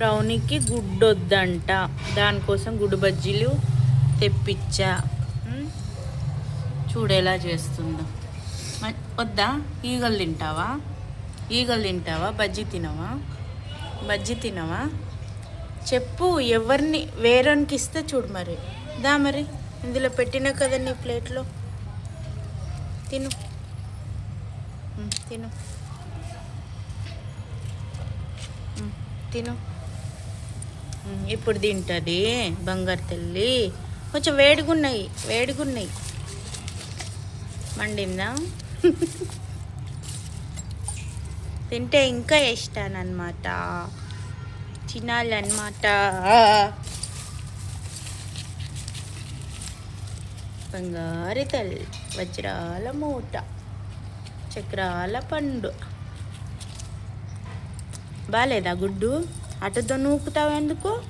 బ్రౌనీకి గుడ్డు వద్దంట దానికోసం గుడ్డు బజ్జీలు తెప్పించా. చూడేలా చేస్తుందో. వద్దా? ఈగలు తింటావా? ఈగలు తింటావా? బజ్జీ తినవా? బజ్జీ తినవా? చెప్పు ఎవరిని వేరేనికి ఇస్తే చూడు మరి. దా మరి ఇందులో పెట్టిన కదా నీ ప్లేట్లో. తిను. తిను. తిను. ఇప్పుడు తింటుంది బంగారు తల్లి. కొంచెం వేడిగున్నాయి వేడిగున్నాయి. మండిందా? తింటే ఇంకా ఇష్టానమాట తినాలన్నమాట. బంగారు తల్లి వజ్రాల మూట చక్రాల పండు. బాగాలేదా గుడ్డు? అటుతో నూకుతావు ఎందుకు?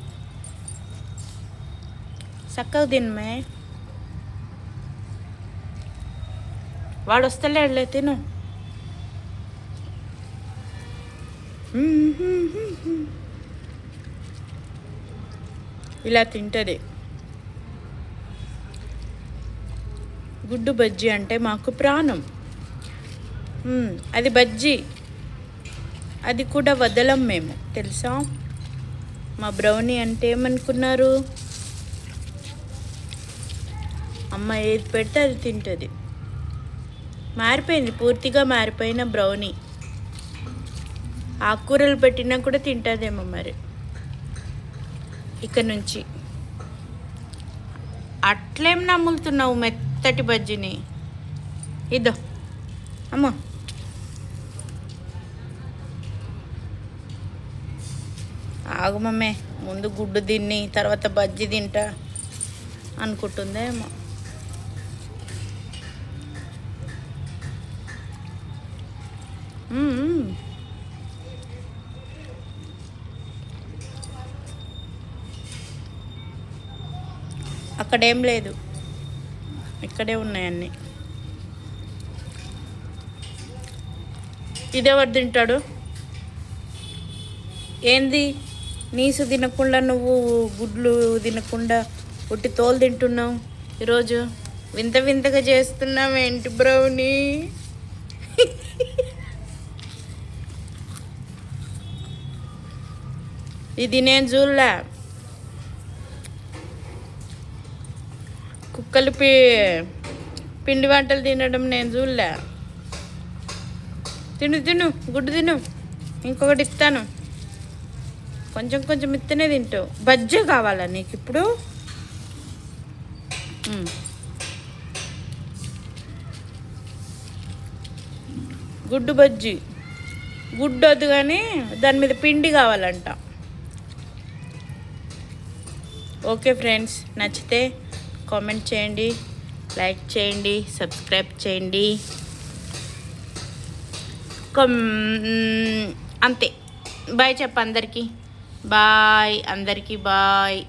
చక్కగా తినమే. వాడు వస్తలేడులే తిను. ఇలా తింటుంది. గుడ్డు బజ్జీ అంటే మాకు ప్రాణం. అది బజ్జీ. అది కూడా వదలం మేము. తెలుసా? మా బ్రౌనీ అంటే ఏమనుకున్నారు? అమ్మ ఏది పెడితే అది తింటుంది. మారిపోయింది పూర్తిగా మారిపోయిన బ్రౌనీ. ఆకుకూరలు పెట్టినా కూడా తింటుందేమో మరి. ఇక నుంచి. అట్లేం నమ్ములుతున్నావు మెత్తటి బజ్జీని? ఇదో. అమ్మ. ఆగమమ్మే ముందు గుడ్డు తిని తర్వాత బజ్జి తింటా అనుకుంటుందేమో. అక్కడేం లేదు. ఇక్కడే ఉన్నాయన్ని. ఇదెవరు తింటాడు? ఏంది? నీసు తినకుండా నువ్వు గుడ్లు తినకుండా ఉట్టి తోలు తింటున్నావు. ఈరోజు వింత వింతగా చేస్తున్నావు ఏంటి బ్రౌనీ? ఇది నేను చూడలే. కుక్కలు పి పిండి వంటలు తినడం నేను చూడలే. తిను తిను గుడ్డు తిను. ఇంకొకటి ఇస్తాను. కొంచెం కొంచెం ఇత్తనే తింటావు. బజ్జ కావాలా నీకు ఇప్పుడు? గుడ్డు బజ్జీ. గుడ్డు వద్దు కానీ దాని మీద పిండి కావాలంట. ఓకే ఫ్రెండ్స్ నచ్చితే కామెంట్ చేయండి లైక్ చేయండి సబ్స్క్రైబ్ చేయండి. కొమ్ అంతే. బాయ్ చెప్ప అందరికీ. బాయ్. అందరికీ బాయ్.